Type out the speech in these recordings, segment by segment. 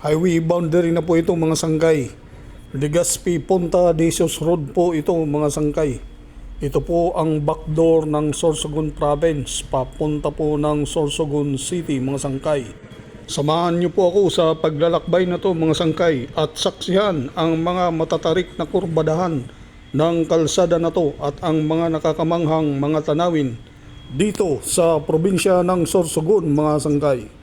Highway boundary na po ito mga sangkay. Legazpi Punta Desos Road po ito mga sangkay. Ito po ang backdoor ng Sorsogon Province papunta po ng Sorsogon City mga sangkay. Samahan niyo po ako sa paglalakbay na to mga sangkay at saksihan ang mga matatarik na kurbadahan ng kalsada na to at ang mga nakakamanghang mga tanawin dito sa probinsya ng Sorsogon mga sangkay.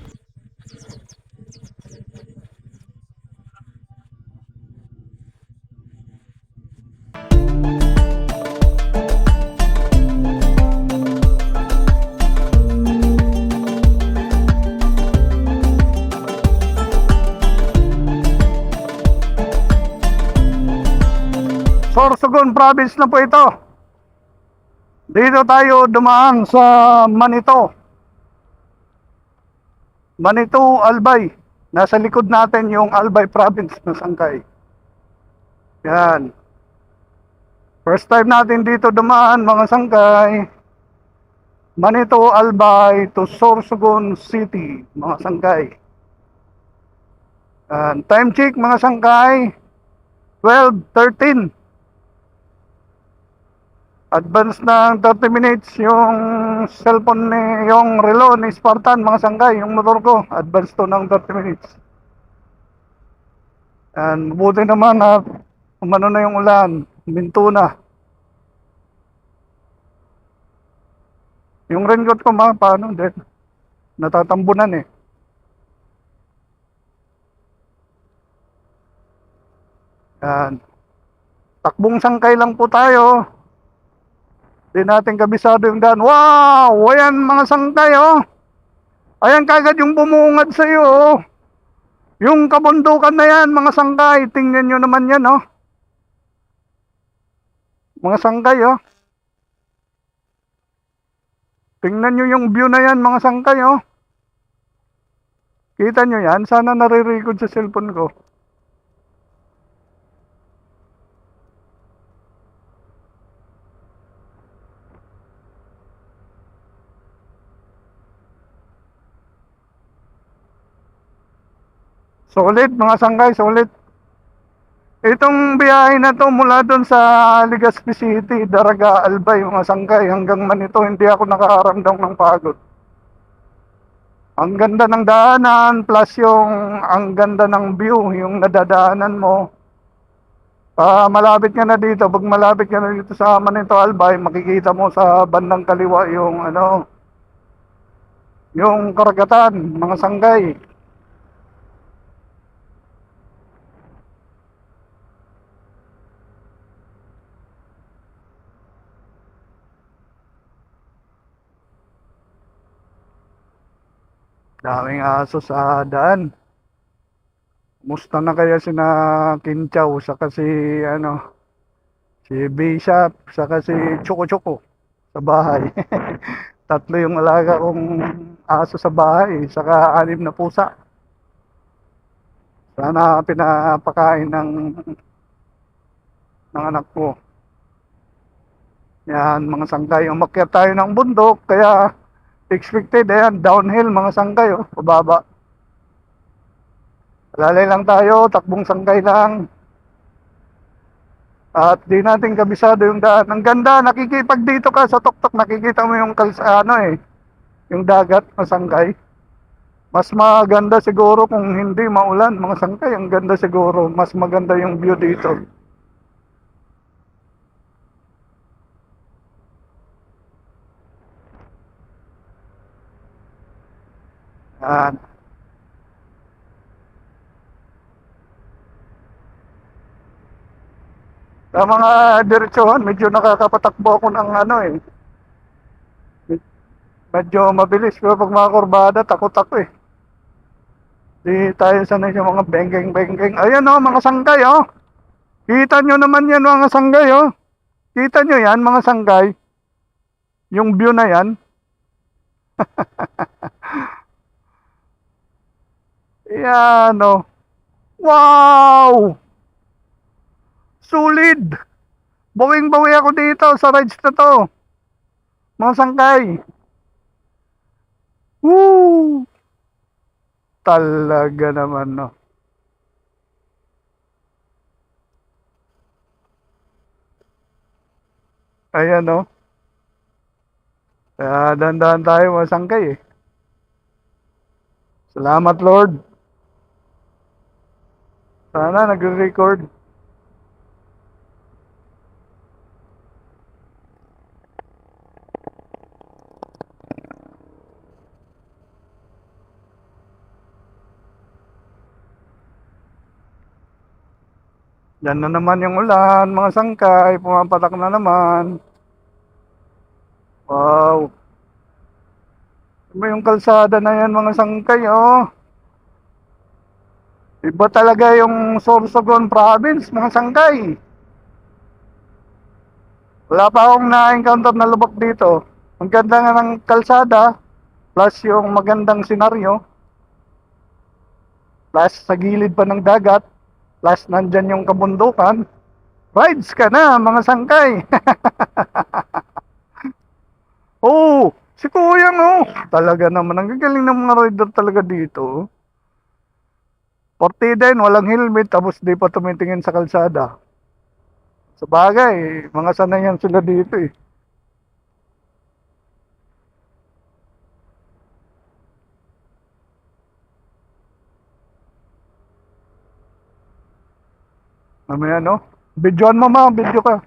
Sorsogon province na po ito. Dito tayo dumaan sa Manito. Manito, Albay. Nasa likod natin yung Albay province ng Sangkay. Yan. First time natin dito dumaan mga Sangkay. Manito, Albay to Sorsogon City, mga Sangkay. Yan. Time check mga Sangkay. 12.13 advance ng 30 minutes yung cellphone ni yung relo ni Spartan mga sanggay yung motor ko. Advance to ng 30 minutes. And mabuti naman at umano na yung ulan minto na. Yung raincoat ko mga paano din natatambunan eh. Yan. Takbong sangkay lang po tayo Di natin kabisado yung daan. Wow! Ayan mga sangkay oh. Ayan kagad yung bumungad sa iyo oh. Yung kabundukan na yan mga sangkay. Tingnan nyo naman yan oh. Mga sangkay oh. Tingnan nyo yung view na yan mga sangkay oh. Kita nyo yan? Sana nare-record sa cellphone ko. Sulit mga sanggay, sulit. Itong biyahe na to mula doon sa Legazpi City, Daraga, Albay, mga sanggay, hanggang Manito, hindi ako nakaramdam ng pagod. Ang ganda ng daanan, plus yung ang ganda ng view, yung nadadaanan mo. Pa malapit ka na dito, pag malapit ka na dito sa Manito, Albay, makikita mo sa bandang kaliwa yung ano, yung karagatan, mga sanggay. Daming aso sa daan. Musta na kaya si na Kinchaw saka si ano si Bishop saka si Choco Choco sa bahay. Tatlo yung alaga kong aso sa bahay saka anim na pusa. Sana pinapakain ng ng anak ko. Yan mga sangkay. Umakyat tayo ng bundok kaya expected ayan downhill mga sangkay oh, pababa. Lalay lang tayo takbong sangkay lang. At di natin kabisado yung daan. Ang ganda nakikipag dito ka sa tuktok nakikita mo yung kalsa ano eh yung dagat na sangkay. Mas maganda siguro kung hindi maulan mga sangkay ang ganda siguro. Mas maganda yung view dito Yan. Sa mga diretsuhan, medyo nakakapatakbo ako ng ano eh. Medyo mabilis. Pero pag mga kurbada, takot ako eh. Di tayo sanay sa mga bengkeng-bengkeng. Ayan oh, mga sanggay oh. Kita nyo naman yan mga sanggay oh. Kita nyo yan mga sanggay. Yung view na yan. Yan Wow! Solid! Bawing-bawi ako dito sa rides na to. Mga sangkay. Woo! Talaga naman no. Ayan no. Ah, Kaya dandahan tayo mga sangkay eh. Salamat Lord. Sana nagre-record. Yan na naman yung ulan, mga sangkay, pumapatak na naman. Wow. Iba yung kalsada na yan, mga sangkay, oh. Iba talaga yung Sorsogon province, mga sangkay. Wala pa akong na-encounter na lubak dito. Ang ganda nga ng kalsada, plus yung magandang senaryo, plus sa gilid pa ng dagat, plus nandyan yung kabundukan, rides ka na, mga sangkay. Oh, si Kuya no. Talaga naman, ang gagaling ng mga rider talaga dito. Partida yun, walang helmet, tapos di pa tumitingin sa kalsada. Sa bagay, mga sanayan sila dito eh. Mamaya no? Videoan mo ma, video ka.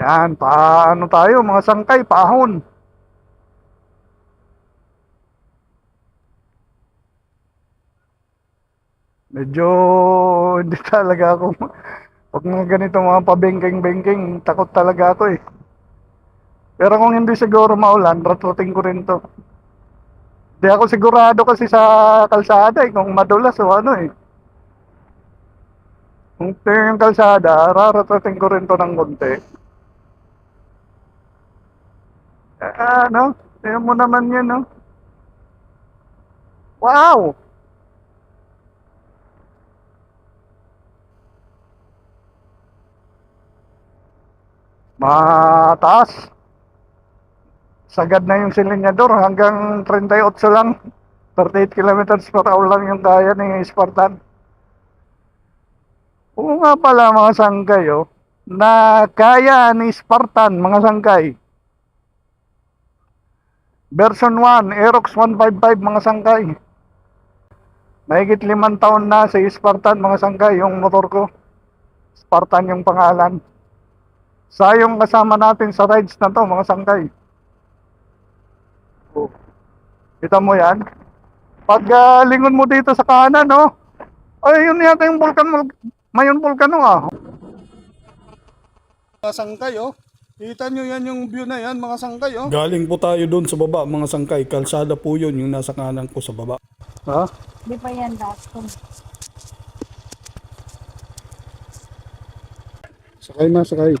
Yan, paano tayo mga sangkay, paahon. Medyo hindi talaga ako. Pag mga ganito mga pabengking-bengking, takot talaga ako eh. Pero kung hindi siguro maulan, ratuting ko rin to. Hindi ako sigurado kasi sa kalsada eh, kung madulas o ano eh. Kung ito yung kalsada, raratating ko rin to ng konti. Ah, ano? Mo naman yan, no? Wow! Mataas. Sagad na yung silinyador hanggang 38 lang. 38 kilometers per hour lang yung kaya ni Spartan. Oo nga pala mga sangkay, oh, na kaya ni Spartan, mga sangkay. Version 1, Aerox 155 mga sangkay. Mahigit limang taon na si Spartan mga sangkay, yung motor ko. Spartan yung pangalan. Sayong kasama natin sa rides na to mga sangkay. Oh. Kita mo yan? Pag ah, lingon mo dito sa kanan, no? Ay, yun yata yung vulkan mo. Mayon Volcano ah. Mga sangkay, oh. Kita nyo yan yung view na yan, mga sangkay, oh. Galing po tayo doon sa baba, mga sangkay. Kalsada po yun, yung nasa kanan ko sa baba. Ha? Di pa yan dapat. Sakay na, sakay.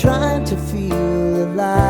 Trying to feel alive.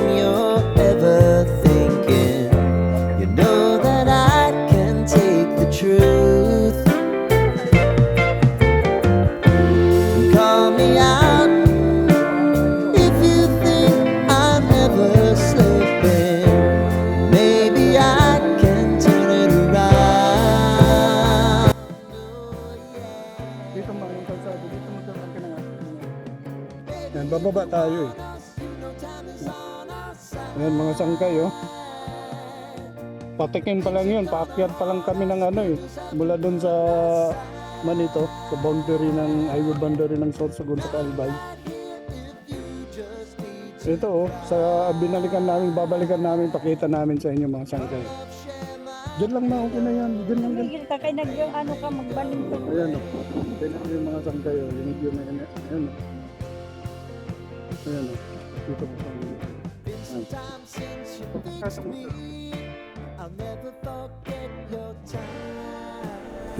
baba tayo eh. Ayan mga sangkay oh. Patikin pa lang yun, paakyat pa lang kami ng ano eh. Mula doon sa Manito, sa boundary ng highway boundary ng Sorsogon sa Albay. Ito oh, sa binalikan namin, babalikan namin, pakita namin sa inyo mga sangkay. Diyan lang na, okay na yan. Diyan lang yan. Tigil ka kay nag ano ka magbaling. Ayan o. Tignan mo yung mga sangkay o. Yung yun na yun. Ayan o. Ayan o. Dito po time.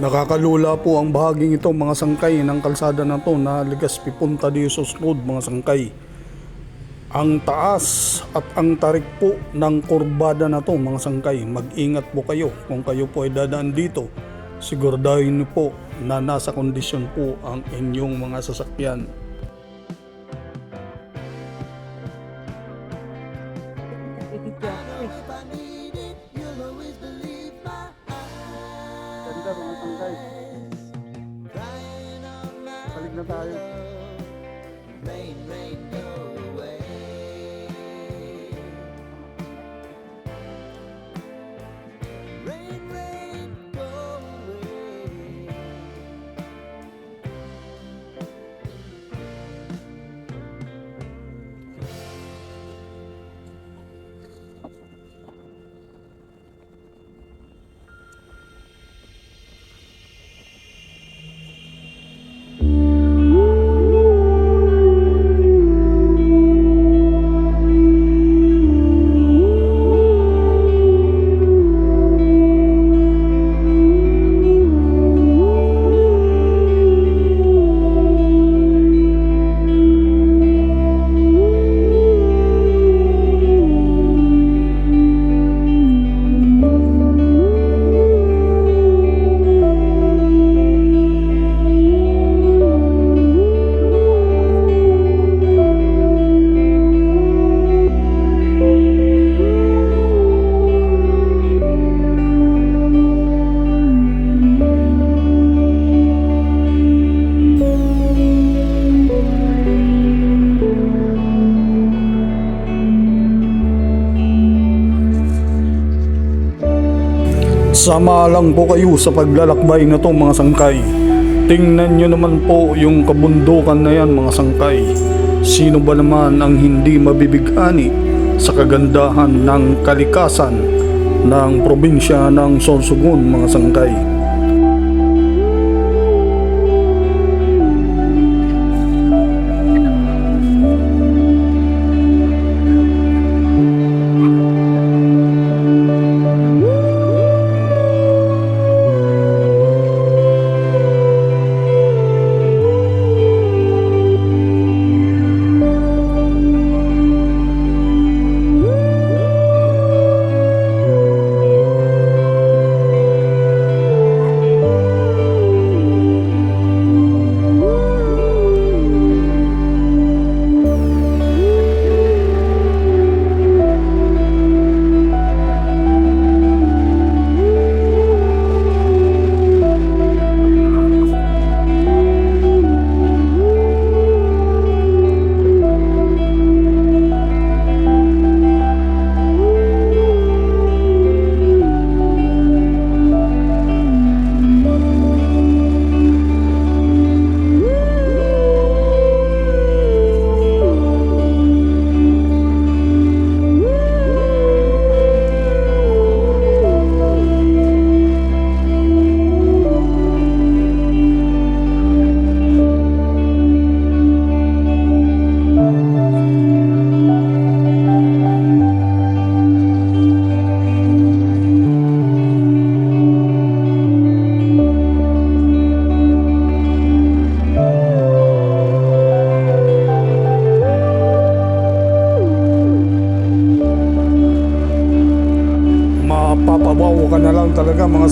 Nakakalula po ang bahaging ito mga sangkay ng kalsada na to na Legazpi Punta de Jesus Road mga sangkay. Ang taas at ang tarik po ng kurbada na to mga sangkay. Mag-ingat po kayo kung kayo po ay dadaan dito. Siguraduhin niyo po na nasa kondisyon po ang inyong mga sasakyan. Rain, rain, Sama lang po kayo sa paglalakbay na to mga sangkay. Tingnan nyo naman po yung kabundukan na yan mga sangkay. Sino ba naman ang hindi mabibigani sa kagandahan ng kalikasan ng probinsya ng Sorsogon mga sangkay?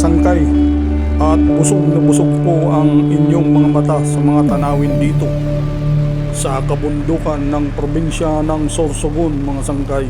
Sangkay at busog na busog po ang inyong mga mata sa mga tanawin dito sa kabundukan ng probinsya ng Sorsogon mga sangkay.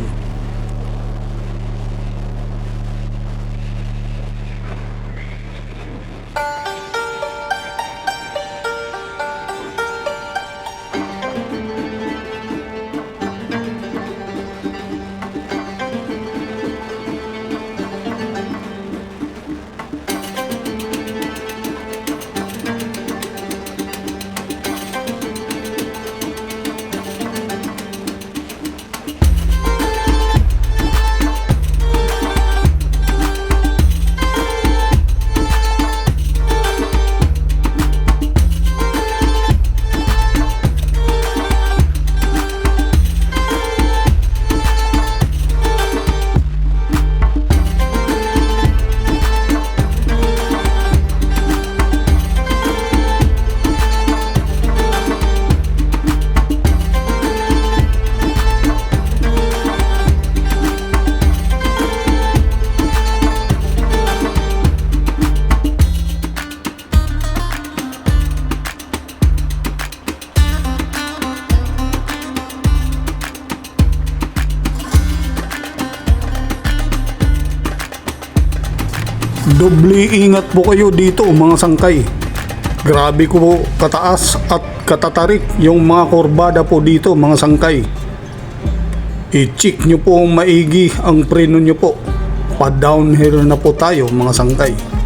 Doble ingat po kayo dito mga sangkay. Grabe ko po kataas at katatarik yung mga kurbada po dito mga sangkay. I-check nyo po maigi ang preno nyo po. Pa-downhill na po tayo mga sangkay.